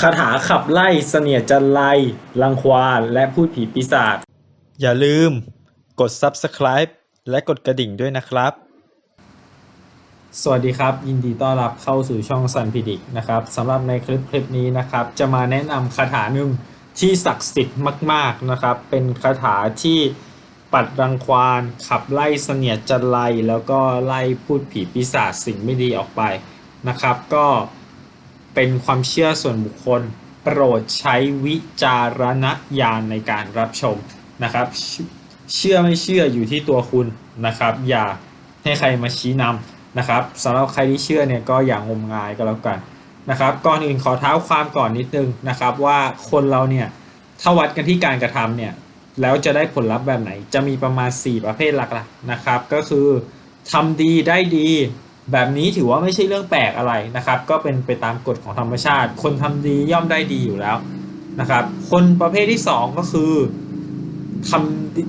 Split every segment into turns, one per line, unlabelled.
คาถาขับไล่เสนียดจันไรรังควานและพูดผีปีศาจ
อย่าลืม กด Subscribe และกดกระดิ่งด้วยนะครับ
สวัสดีครับ ยินดีต้อนรับเข้าสู่ช่องซันพิดิกนะครับสำหรับในคลิปคลิปนี้นะครับ จะมาแนะนำคาถาหนึ่งที่ศักดิ์สิทธิ์มาก ๆนะครับ เป็นคาถาที่ปัดรังควานขับไล่เสนียดจันไรแล้วก็ไล่พูดผีปีศาจสิ่งไม่ดีออกไปนะครับ ก็ เป็นความเชื่อส่วนบุคคล โปรดใช้วิจารณญาณในการรับชมนะครับ เชื่อไม่เชื่ออยู่ที่ตัวคุณนะครับ อย่าให้ใครมาชี้นำนะครับสำหรับใครที่เชื่อเนี่ยก็อย่างงมงายก็แล้วกันนะครับก่อนอื่นขอเท้าความก่อนนิดนึงนะครับ ว่าคนเราเนี่ยถ้าวัดกันที่การกระทำเนี่ยแล้วจะได้ผลลัพธ์แบบไหนจะมีประมาณ 4 ประเภทหลักๆนะครับ ก็คือทำดีได้ดี แบบนี้ถือว่าไม่ใช่เรื่องแปลกอะไรนะครับ ก็เป็นไปตามกฎของธรรมชาติ คนทำดีย่อมได้ดีอยู่แล้วนะครับ คนประเภทที่ 2 ก็คือท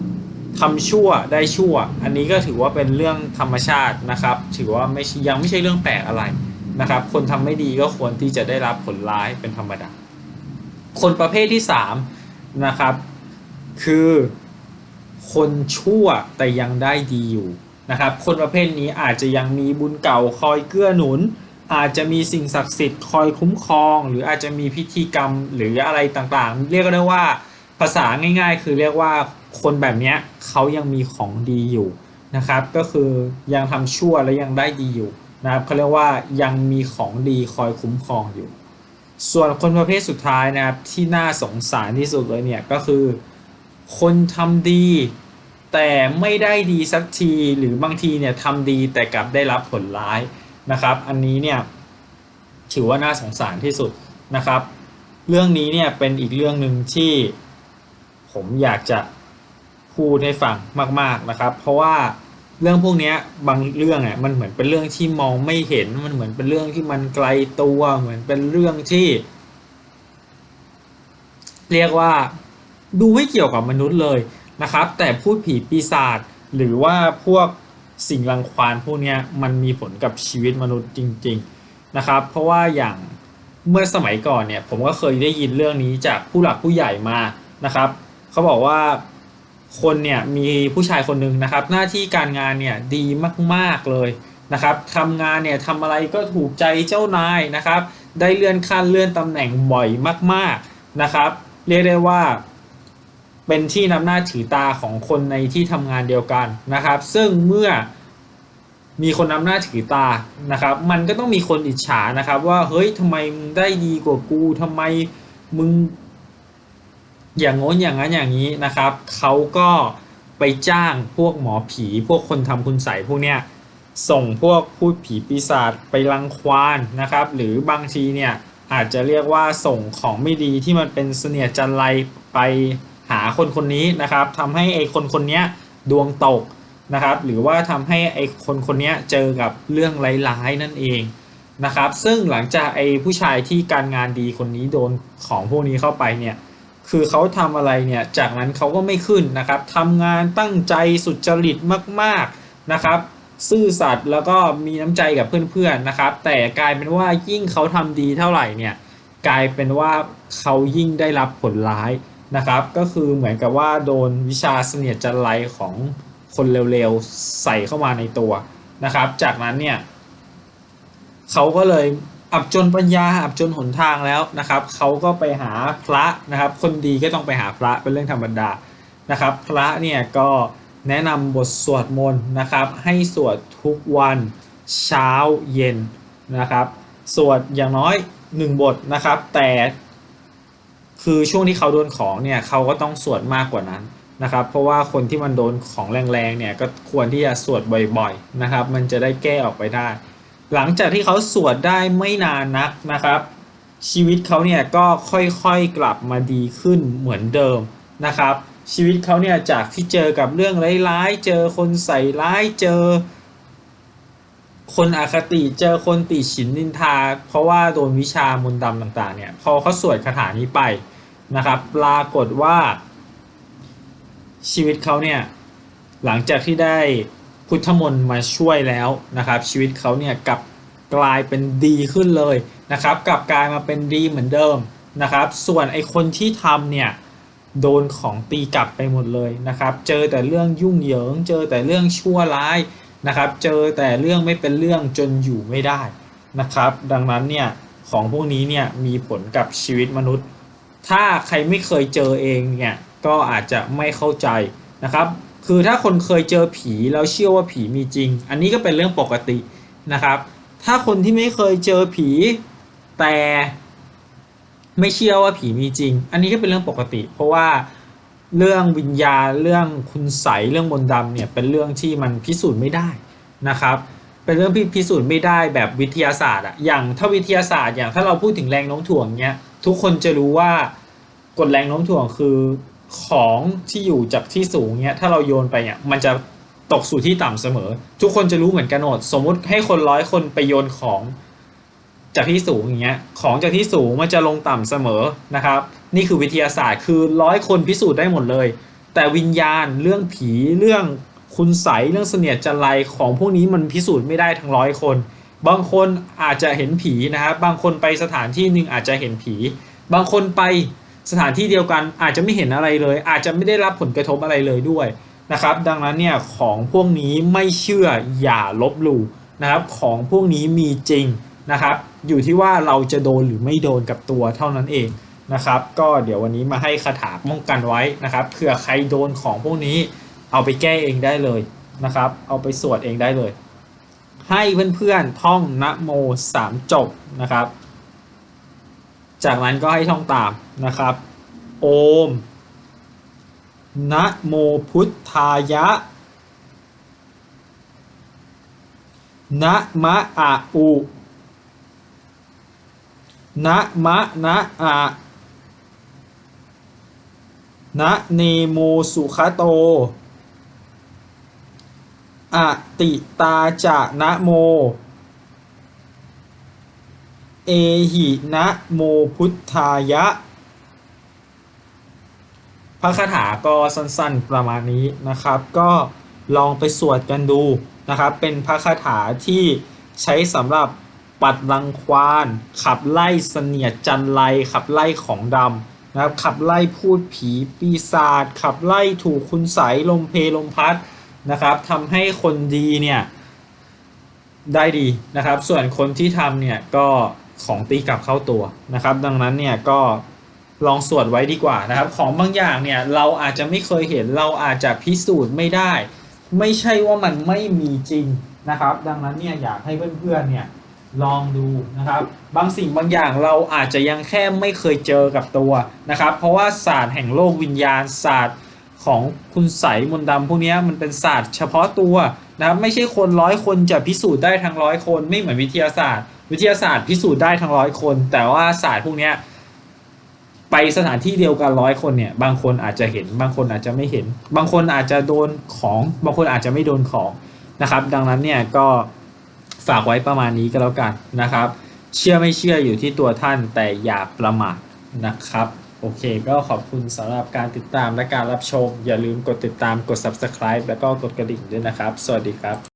ำทำชั่วได้ชั่ว อันนี้ก็ถือว่าเป็นเรื่องธรรมชาตินะครับ ถือว่าไม่ยังไม่ใช่เรื่องแปลกอะไรนะครับ คนทำไม่ดีก็ควรที่จะได้รับผลร้ายเป็นธรรมดา คนประเภทที่3นะครับ คือคนชั่วแต่ยังได้ดีอยู่ นะครับ คนประเภทนี้อาจจะยังมีบุญเก่าคอยเกื้อหนุน อาจจะมีสิ่งศักดิ์สิทธิ์คอยคุ้มครอง หรืออาจจะมีพิธีกรรมหรืออะไรต่างๆ เรียกได้ว่าภาษาง่าย ๆ คือเรียกว่าคนแบบเนี้ยเขายังมีของดีอยู่นะครับ ก็คือยังทำชั่วและยังได้ดีอยู่นะครับเขาเรียกว่ายังมีของดีคอยคุ้มครองอยู่ ส่วนคนประเภทสุดท้ายนะครับที่น่าสงสารที่สุดเลยเนี่ยก็คือ คนทำดี แต่ไม่ได้ดีสักทีหรือบางทีเนี่ยทำดีแต่กลับได้รับผลร้ายนะครับ อันนี้เนี่ยถือว่าน่าสงสารที่สุดนะครับ เรื่องนี้เนี่ยเป็นอีกเรื่องหนึ่งที่ผมอยากจะพูดให้ฟังมาก ๆนะครับ เพราะว่าเรื่องพวกนี้บางเรื่องอะมันเหมือนเป็นเรื่องที่มองไม่เห็นมันเหมือนเป็นเรื่องที่มันไกลตัวเหมือนเป็นเรื่องที่ เรียกว่าดูไม่เกี่ยวกับมนุษย์เลย นะครับ แต่พูดผีปีศาจหรือว่าพวกสิ่งรังควานพวกนี้มันมีผลกับชีวิตมนุษย์จริง ๆนะครับ เพราะว่าอย่างเมื่อสมัยก่อนเนี่ยผมก็เคยได้ยินเรื่องนี้จากผู้หลักผู้ใหญ่มานะครับเขาบอกว่าคนเนี่ยมีผู้ชายคนหนึ่งนะครับ หน้าที่การงานเนี่ยดีมากๆเลยนะครับทำงานเนี่ยทำอะไรก็ถูกใจเจ้านายนะครับ ได้เลื่อนขั้นเลื่อนตำแหน่งบ่อยมากๆนะครับ เรียกได้ว่า เป็นที่นับหน้าถือตาของคนในที่ทำงานเดียวกันนะครับ ซึ่งเมื่อมีคนนำหน้าถือตานะครับ มันก็ต้องมีคนอิจฉานะครับ ว่าเฮ้ยทำไมมึงได้ดีกว่ากูทำไมมึง อย่างโน้นอย่างนั้นอย่างนี้นะครับเขาก็ไปจ้างพวกหมอผี พวกคนทำคุณใสพวกเนี้ยส่งพวกพูดผีปีศาจไปรังควานนะครับ หรือบางทีเนี่ยอาจจะเรียกว่าส่งของไม่ดีที่มันเป็นเสนียจันไรไป หาคนคนนี้นะครับทำให้ไอ้คนคนนี้ดวงตกนะครับ หรือว่าทำให้ไอ้คนคนนี้เจอกับเรื่องร้ายๆนั่นเองนะครับ ซึ่งหลังจากไอ้ผู้ชายที่การงานดีคนนี้โดนของพวกนี้เข้าไปเนี่ยคือเขาทำอะไรเนี่ยจากนั้นเขาก็ไม่ขึ้นนะครับทำงานตั้งใจสุจริตมากๆนะครับ ซื่อสัตย์แล้วก็มีน้ำใจกับเพื่อนๆนะครับ แต่กลายเป็นว่ายิ่งเขาทำดีเท่าไหร่เนี่ยกลายเป็นว่าเขายิ่งได้รับผลร้าย นะครับ ก็คือเหมือนกับว่าโดนวิชาเสนียดจันไรของคนเร็วๆใส่เข้ามาในตัวนะครับ จากนั้นเนี่ยเขาก็เลยอับจนปัญญาอับจนหนทางแล้วนะครับเขาก็ไปหาพระนะครับ คนดีก็ต้องไปหาพระเป็นเรื่องธรรมดานะครับ พระเนี่ยก็แนะนำบทสวดมนต์นะครับ ให้สวดทุกวันเช้าเย็นนะครับ สวดอย่างน้อย 1 บทนะครับ แต่ คือช่วงที่เขาโดนของเนี่ยเขาก็ต้องสวดมากกว่านั้นนะครับ เพราะว่าคนที่มันโดนของแรงๆเนี่ยก็ควรที่จะสวดบ่อยๆนะครับ มันจะได้แก้ออกไปได้ หลังจากที่เขาสวดได้ไม่นานนักนะครับ ชีวิตเขาเนี่ยก็ค่อยๆกลับมาดีขึ้นเหมือนเดิมนะครับ ชีวิตเขาเนี่ยจากที่เจอกับเรื่องร้ายๆ เจอคนใส่ร้ายเจอ คนอคติเจอคนติฉินนินทา เพราะว่าโดนวิชามนต์ดำต่างๆเนี่ยพอเขาสวดคาถานี้ไปนะครับปรากฏว่า ชีวิตเขาเนี่ยหลังจากที่ได้พุทธมนต์มาช่วยแล้วนะครับ ชีวิตเขาเนี่ยกลับกลายเป็นดีขึ้นเลยนะครับกลับกลายมาเป็นดีเหมือนเดิมนะครับ ส่วนไอคนที่ทำเนี่ยโดนของตีกลับไปหมดเลยนะครับ เจอแต่เรื่องยุ่งเหยิง เจอแต่เรื่องชั่วร้าย นะครับ เจอแต่เรื่องไม่เป็นเรื่องจนอยู่ไม่ได้นะครับ ดังนั้นเนี่ยของพวกนี้เนี่ยมีผลกับชีวิตมนุษย์ ถ้าใครไม่เคยเจอเองเนี่ยก็อาจจะไม่เข้าใจนะครับ คือถ้าคนเคยเจอผีแล้วเชื่อว่าผีมีจริง อันนี้ก็เป็นเรื่องปกตินะครับ ถ้าคนที่ไม่เคยเจอผีแต่ไม่เชื่อว่าผีมีจริง อันนี้ก็เป็นเรื่องปกติ เพราะว่า เรื่องวิญญาณเรื่องคุณใสเรื่องมนต์ดำเนี่ยเป็นเรื่องที่มันพิสูจน์ไม่ได้นะครับ เป็นเรื่องที่พิสูจน์ไม่ได้แบบวิทยาศาสตร์อะอย่างถ้าวิทยาศาสตร์อย่างถ้าเราพูดถึงแรงโน้มถ่วงเนี้ยทุกคนจะรู้ว่ากฎแรงโน้มถ่วงคือของที่อยู่จากที่สูงเนี้ยถ้าเราโยนไปเนี่ยมันจะตกสู่ที่ต่ำเสมอ ทุกคนจะรู้เหมือนกันหมดสมมุติให้คนร้อยคนไปโยนของ จากที่สูงอย่างเงี้ยของจากที่สูงมันจะลงต่ำเสมอนะครับ นี่คือวิทยาศาสตร์คือร้อยคนพิสูจน์ได้หมดเลย แต่วิญญาณเรื่องผีเรื่องคุณใสเรื่องเสนียดจันไรของพวกนี้มันพิสูจน์ไม่ได้ทั้งร้อยคน บางคนอาจจะเห็นผีนะครับบางคนไปสถานที่หนึ่งอาจจะเห็นผี บางคนไปสถานที่เดียวกันอาจจะไม่เห็นอะไรเลย อาจจะไม่ได้รับผลกระทบอะไรเลยด้วยนะครับ ดังนั้นเนี่ยของพวกนี้ไม่เชื่ออย่าลบหลู่นะครับ ของพวกนี้มีจริง นะครับอยู่ที่ว่าเราจะโดนหรือไม่โดนกับตัวเท่านั้นเองนะครับ ก็เดี๋ยววันนี้มาให้คาถาป้องกันไว้นะครับเผื่อใครโดนของพวกนี้เอาไปแก้เองได้เลยนะครับ เอาไปสวดเองได้เลย ให้เพื่อนๆท่องนะโมสามจบนะครับ จากนั้นก็ให้ท่องตามนะครับ โอมนะโมพุทธายะนะมะอะอุ นะมะนะอะนะเนโมสุขโตอะติตาจะนะโม เอหินะโมพุทธายะ พระคาถาก็สั้นๆประมาณนี้นะครับ ก็ลองไปสวดกันดูนะครับ เป็นพระคาถาที่ใช้สำหรับ ปัดรังควานขับไล่เสนียดจันไรขับไล่ของดำนะครับขับไล่พูดผีปีศาจขับไล่ถูกคุณใสลมเพลมพัดนะครับทำให้คนดีเนี่ยได้ดีนะครับ ส่วนคนที่ทำเนี่ยก็ของตีกลับเข้าตัวนะครับ ดังนั้นเนี่ยก็ลองสวดไว้ดีกว่านะครับ ของบางอย่างเนี่ยเราอาจจะไม่เคยเห็นเราอาจจะพิสูจน์ไม่ได้ ไม่ใช่ว่ามันไม่มีจริงนะครับ ดังนั้นเนี่ยอยากให้เพื่อนๆเนี่ย ลองดูนะครับ บางสิ่งบางอย่างเราอาจจะยังแค่ไม่เคยเจอกับตัวนะครับ เพราะว่าศาสตร์แห่งโลกวิญญาณศาสตร์ของคุณใสมนต์ดำพวกนี้มันเป็นศาสตร์เฉพาะตัวนะครับไม่ใช่คนร้อยคนจะพิสูจน์ได้ทั้งร้อยคนไม่เหมือนวิทยาศาสตร์ วิทยาศาสตร์พิสูจน์ได้ทั้งร้อยคน แต่ว่าศาสตร์พวกนี้ไปสถานที่เดียวกันร้อยคนเนี่ยบางคนอาจจะเห็น บางคนอาจจะไม่เห็น บางคนอาจจะโดนของ บางคนอาจจะไม่โดนของนะครับ ดังนั้นเนี่ยก็ ฝากไว้ประมาณนี้ก็แล้วกันนะครับ เชื่อไม่เชื่ออยู่ที่ตัวท่านแต่อย่าประมาทนะครับโอเคก็ขอบคุณสำหรับการติดตามและการรับชม อย่าลืมกดติดตามกด subscribe แล้วก็กดกระดิ่งด้วยนะครับ สวัสดีครับ